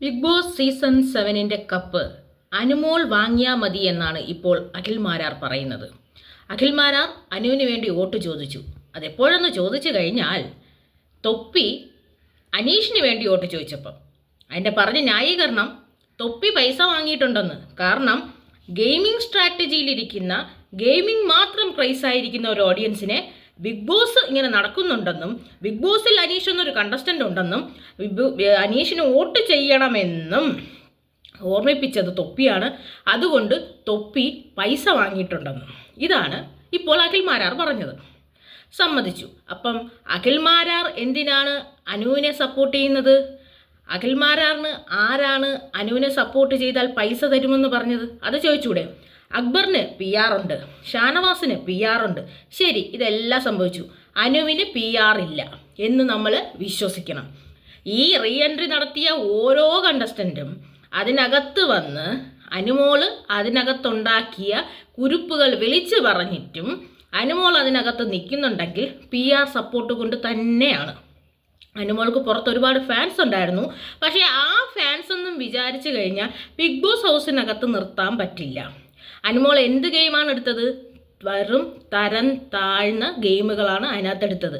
Big Boss season സെവനിന്റെ കപ്പ് അനുമോൾ വാങ്ങിയാൽ മതി എന്നാണ് ഇപ്പോൾ അഖിൽ മാരാർ പറയുന്നത്. അഖിൽ മാരാർ അനുവിന് വേണ്ടി വോട്ട് ചോദിച്ചു. അതെപ്പോഴെന്ന് ചോദിച്ചു കഴിഞ്ഞാൽ തൊപ്പി അനീഷിന് വേണ്ടി വോട്ട് ചോദിച്ചപ്പം. അതിന്റെ പറഞ്ഞ ന്യായീകരണം തൊപ്പി പൈസ വാങ്ങിയിട്ടുണ്ടെന്ന്. കാരണം ഗെയിമിംഗ് സ്ട്രാറ്റജിയിലിരിക്കുന്ന ഗെയിമിംഗ് മാത്രം ക്രൈസ് ആയിരിക്കുന്ന ഒരു ഓഡിയൻസിനെ ബിഗ് ബോസ് ഇങ്ങനെ നടക്കുന്നുണ്ടെന്നും ബിഗ് ബോസിൽ അനീഷ് എന്നൊരു കണ്ടസ്റ്റന്റ് ഉണ്ടെന്നും അനീഷിന് വോട്ട് ചെയ്യണമെന്നും ഓർമ്മിപ്പിച്ചത് തൊപ്പിയാണ്. അതുകൊണ്ട് തൊപ്പി പൈസ വാങ്ങിയിട്ടുണ്ടെന്നും ഇതാണ് ഇപ്പോൾ അഖിൽ മാരാർ പറഞ്ഞത്. സമ്മതിച്ചു. അപ്പം അഖിൽ മാരാർ എന്തിനാണ് അനുവിനെ സപ്പോർട്ട് ചെയ്യുന്നത്? അഖിൽ മാരാറിന് ആരാണ് അനുവിനെ സപ്പോർട്ട് ചെയ്താൽ പൈസ തരുമെന്ന് പറഞ്ഞത്? അത് ചോദിച്ചൂടെ? അക്ബറിന് പി ആർ ഉണ്ട് ഷാനവാസിന് പി ആർ ഉണ്ട്. ശരി ഇതെല്ലാം സംഭവിച്ചു. അനുവിന് പി ആർ ഇല്ല എന്ന് നമ്മൾ വിശ്വസിക്കണം. ഈ റീ എൻട്രി നടത്തിയ ഓരോ കണ്ടസ്റ്റന്റും അതിനകത്ത് വന്ന് അനുമോൾ അതിനകത്തുണ്ടാക്കിയ കുരുപ്പുകൾ വിളിച്ചു പറഞ്ഞിട്ടും അനുമോൾ അതിനകത്ത് നിൽക്കുന്നുണ്ടെങ്കിൽ പി ആർ സപ്പോർട്ട് കൊണ്ട് തന്നെയാണ്. അനുമോൾക്ക് പുറത്ത് ഒരുപാട് ഫാൻസ് ഉണ്ടായിരുന്നു. പക്ഷേ ആ ഫാൻസ് ഒന്നും വിചാരിച്ചു കഴിഞ്ഞാൽ ബിഗ് ബോസ് ഹൗസിനകത്ത് നിർത്താൻ പറ്റില്ല. അനുമോൾ എന്ത് ഗെയിമാണ് എടുത്തത്? വെറും തരം താഴ്ന്ന ഗെയിമുകളാണ് അതിനകത്ത് എടുത്തത്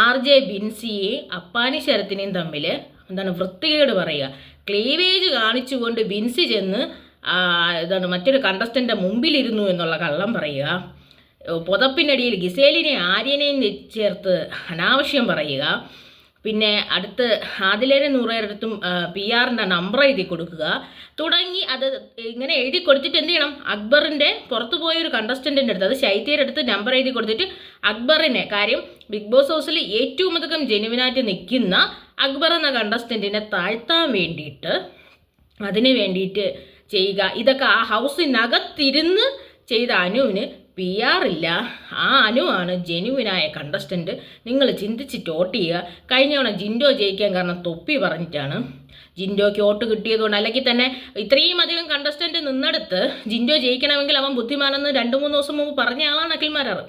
ആർ ജെ ബിൻസിയെയും അപ്പാനി ശരത്തിനെയും തമ്മിൽ എന്താണ് വൃത്തികേട് പറയുക. ക്ലീവേജ് കാണിച്ചുകൊണ്ട് ബിൻസി ചെന്ന് ഇതാണ് മറ്റൊരു കണ്ടസ്റ്റന്റെ മുമ്പിലിരുന്നു എന്നുള്ള കള്ളം പറയുക. പുതപ്പിനടിയിൽ ഗിസേലിനെ ആര്യനെയും ചേർത്ത് അനാവശ്യം പറയുക. പിന്നെ അടുത്ത് ആദിലേരെ നൂറേരടുത്തും പി ആറിന്റെ നമ്പർ എഴുതി കൊടുക്കുക. തുടങ്ങി അത് ഇങ്ങനെ എഴുതി കൊടുത്തിട്ട് എന്ത് ചെയ്യണം? അക്ബറിന്റെ പുറത്തു പോയ ഒരു കണ്ടസ്റ്റന്റിന്റെ അടുത്ത് അത് ശൈത്യയുടെ അടുത്ത് നമ്പർ എഴുതി കൊടുത്തിട്ട് അക്ബറിനെ കാര്യം ബിഗ് ബോസ് ഹൗസിൽ ഏറ്റവും അധികം ജെനുവിനായിട്ട് നിൽക്കുന്ന അക്ബർ എന്ന കണ്ടസ്റ്റന്റിനെ താഴ്ത്താൻ വേണ്ടിയിട്ട് അതിന് വേണ്ടിയിട്ട് ചെയ്യുക. ഇതൊക്കെ ആ ഹൗസിനകത്തിരുന്ന് ചെയ്ത അനുവിന് പി ആർ ഇല്ല. ആ അനുവാണ് ജെനുവിനായ കണ്ടസ്റ്റന്റ് നിങ്ങൾ ചിന്തിച്ചിട്ട് വോട്ട് ചെയ്യുക. കഴിഞ്ഞ തവണ ജിൻഡോ ജയിക്കാൻ കാരണം തൊപ്പി പറഞ്ഞിട്ടാണ്. ജിൻഡോയ്ക്ക് വോട്ട് കിട്ടിയതുകൊണ്ട് അല്ലെങ്കിൽ തന്നെ ഇത്രയും അധികം കണ്ടസ്റ്റന്റ് നിന്നെടുത്ത് ജിൻഡോ ജയിക്കണമെങ്കിൽ അവൻ ബുദ്ധിമാനെന്ന് രണ്ട് മൂന്ന് ദിവസം മുമ്പ് പറഞ്ഞ ആളാണ് അഖിൽമാരാറ്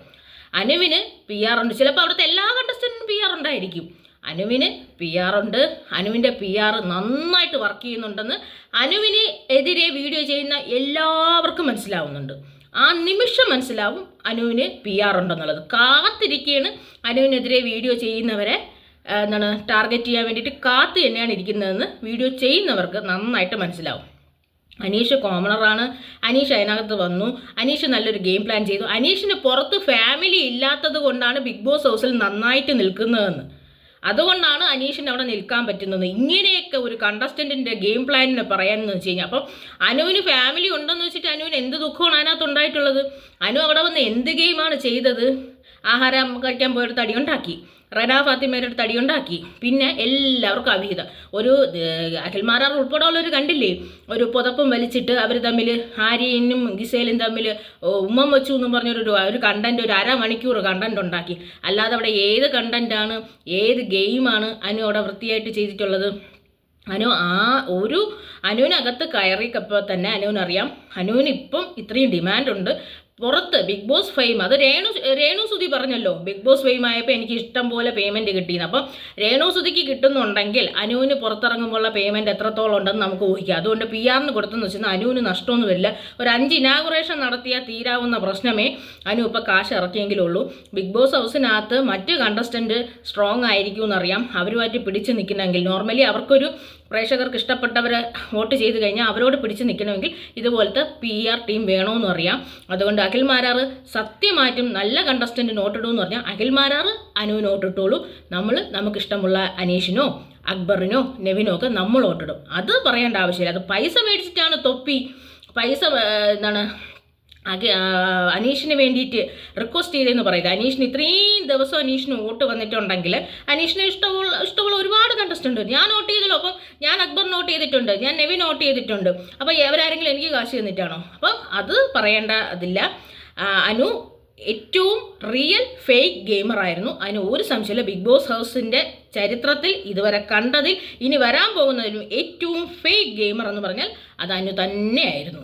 അനുവിന് പി ആർ ഉണ്ട്. ചിലപ്പോൾ അവിടുത്തെ എല്ലാ കണ്ടസ്റ്റന്റിനും പി ആർ ഉണ്ടായിരിക്കും. അനുവിന് പി ആർ ഉണ്ട്. അനുവിന്റെ പി ആർ നന്നായിട്ട് വർക്ക് ചെയ്യുന്നുണ്ടെന്ന് അനുവിന് എതിരെ വീഡിയോ ചെയ്യുന്ന എല്ലാവർക്കും മനസ്സിലാവുന്നുണ്ട്. ആ നിമിഷം മനസ്സിലാവും അനുവിന് പി ആർ ഉണ്ടെന്നുള്ളത്. കാത്തിരിക്കുകയാണ് അനുവിനെതിരെ വീഡിയോ ചെയ്യുന്നവരെ എന്താണ് ടാർഗറ്റ് ചെയ്യാൻ വേണ്ടിയിട്ട് കാത്തു തന്നെയാണ് ഇരിക്കുന്നതെന്ന് വീഡിയോ ചെയ്യുന്നവർക്ക് നന്നായിട്ട് മനസ്സിലാവും. അനീഷ് കോമണറാണ് അനീഷ് അതിനകത്ത് വന്നു. അനീഷ് നല്ലൊരു ഗെയിം പ്ലാൻ ചെയ്തു. അനീഷിന് പുറത്ത് ഫാമിലി ഇല്ലാത്തത് കൊണ്ടാണ് ബിഗ് ബോസ് ഹൗസിൽ നന്നായിട്ട് നിൽക്കുന്നതെന്ന്. അതുകൊണ്ടാണ് അനീഷിന് അവിടെ നിൽക്കാൻ പറ്റുന്നത്. ഇങ്ങനെയൊക്കെ ഒരു കണ്ടസ്റ്റന്റിന്റെ ഗെയിം പ്ലാനിനെ പറയാനെന്ന് വെച്ച് കഴിഞ്ഞാൽ അപ്പം അനുവിന് ഫാമിലി ഉണ്ടെന്ന് വെച്ചിട്ട് അനുവിന് എന്ത് ദുഃഖമാണ് അതിനകത്ത് ഉണ്ടായിട്ടുള്ളത്? അനു അവിടെ വന്ന് എന്ത് ഗെയിമാണ് ചെയ്തത്? ആഹാരം കഴിക്കാൻ പോയൊരു തടി ഉണ്ടാക്കി റെന ഫാത്തിമയുടെ തടി ഉണ്ടാക്കി പിന്നെ എല്ലാവർക്കും അവിഹിതം. ഒരു അഖിൽമാരാർ ഉൾപ്പെടെ ഉള്ളവർ കണ്ടില്ലേ? ഒരു പുതപ്പും വലിച്ചിട്ട് അവർ തമ്മിൽ ആര്യനും ഗിസേലും തമ്മിൽ ഉമ്മം വെച്ചു എന്ന് പറഞ്ഞൊരു ഒരു കണ്ടന്റ് ഒരു അരമണിക്കൂർ കണ്ടന്റ് ഉണ്ടാക്കി. അല്ലാതെ അവിടെ ഏത് കണ്ടന്റാണ് ഏത് ഗെയിമാണ് അനു അവിടെ വൃത്തിയായിട്ട് ചെയ്തിട്ടുള്ളത്? അനു ആ ഒരു അനുവിനകത്ത് കയറിയപ്പോൾ തന്നെ അനുവിനറിയാം. അനുവിന് ഇപ്പം ഇത്രയും ഡിമാൻഡുണ്ട് പുറത്ത് ബിഗ് ബോസ് ഫെയിം അത് രേണു രേണു സുധി പറഞ്ഞല്ലോ. ബിഗ് ബോസ് ഫെയിം ആയപ്പോൾ എനിക്ക് ഇഷ്ടം പോലെ പേയ്മെന്റ് കിട്ടിയെന്ന് അപ്പം രേണു സുധിക്ക് കിട്ടുന്നുണ്ടെങ്കിൽ അനുവിന് പുറത്തിറങ്ങുമ്പോഴുള്ള പേയ്മെന്റ് എത്രത്തോളം ഉണ്ടെന്ന് നമുക്ക് ഊഹിക്കാം. അതുകൊണ്ട് പി ആറിന് കൊടുത്തെന്ന് വെച്ചാൽ അനുവിന് നഷ്ടമൊന്നും വരില്ല. ഒരു അഞ്ച് ഇനാഗുറേഷൻ നടത്തിയാൽ തീരാവുന്ന പ്രശ്നമേ അനു ഇപ്പോൾ കാശ് ഇറക്കിയെങ്കിലുള്ളൂ. ബിഗ് ബോസ് ഹൗസിനകത്ത് മറ്റ് കണ്ടസ്റ്റന്റ് സ്ട്രോങ് ആയിരിക്കും എന്നറിയാം അവരുമായിട്ട് പിടിച്ച് നിൽക്കുന്നെങ്കിൽ നോർമലി അവർക്കൊരു പ്രേക്ഷകർക്ക് ഇഷ്ടപ്പെട്ടവരെ വോട്ട് ചെയ്ത് കഴിഞ്ഞാൽ അവരോട് പിടിച്ച് നിൽക്കണമെങ്കിൽ ഇതുപോലത്തെ പി ആർ ടീം വേണമെന്ന് അറിയാം. അതുകൊണ്ട് അഖിൽ മാരാർ സത്യമായിട്ടും നല്ല കണ്ടസ്റ്റന്റ് നോട്ടിടുമെന്ന് പറഞ്ഞാൽ അഖിൽ മാരാർ അനു നോട്ടിട്ടോളൂ നമ്മൾ നമുക്കിഷ്ടമുള്ള അനീഷിനോ അക്ബറിനോ നെവിനോ ഒക്കെ നമ്മൾ വോട്ടിടും. അത് പറയേണ്ട ആവശ്യമില്ല. അത് പൈസ മേടിച്ചിട്ടാണ് തൊപ്പി. പൈസ എന്താണ് അനീഷിന് വേണ്ടിയിട്ട് റിക്വസ്റ്റ് ചെയ്തെന്ന് പറയുന്നത്. അനീഷിന് ഇത്രയും ദിവസം അനീഷിന് വോട്ട് വന്നിട്ടുണ്ടെങ്കിൽ അനീഷിന് ഇഷ്ടമുള്ള ഇഷ്ടമുള്ള ഒരുപാട് കണ്ടസ്റ്റന്റ് ഞാൻ നോട്ട് ചെയ്തല്ലോ അപ്പം ഞാൻ അക്ബർ നോട്ട് ചെയ്തിട്ടുണ്ട് ഞാൻ നെവി നോട്ട് ചെയ്തിട്ടുണ്ട്. അപ്പോൾ അവരാരെങ്കിലും എനിക്ക് കാശ് തന്നിട്ടാണോ? അപ്പം അത് പറയേണ്ട അതില്ല. അനു ഏറ്റവും റിയൽ ഫേക്ക് ഗെയിമറായിരുന്നു അതിന് ഒരു സംശയമില്ല ബിഗ് ബോസ് ഹൗസിന്റെ ചരിത്രത്തിൽ ഇതുവരെ കണ്ടതിൽ ഇനി വരാൻ പോകുന്നതിലും ഏറ്റവും ഫേക്ക് ഗെയിമർ എന്ന് പറഞ്ഞാൽ അത് അനു തന്നെയായിരുന്നു.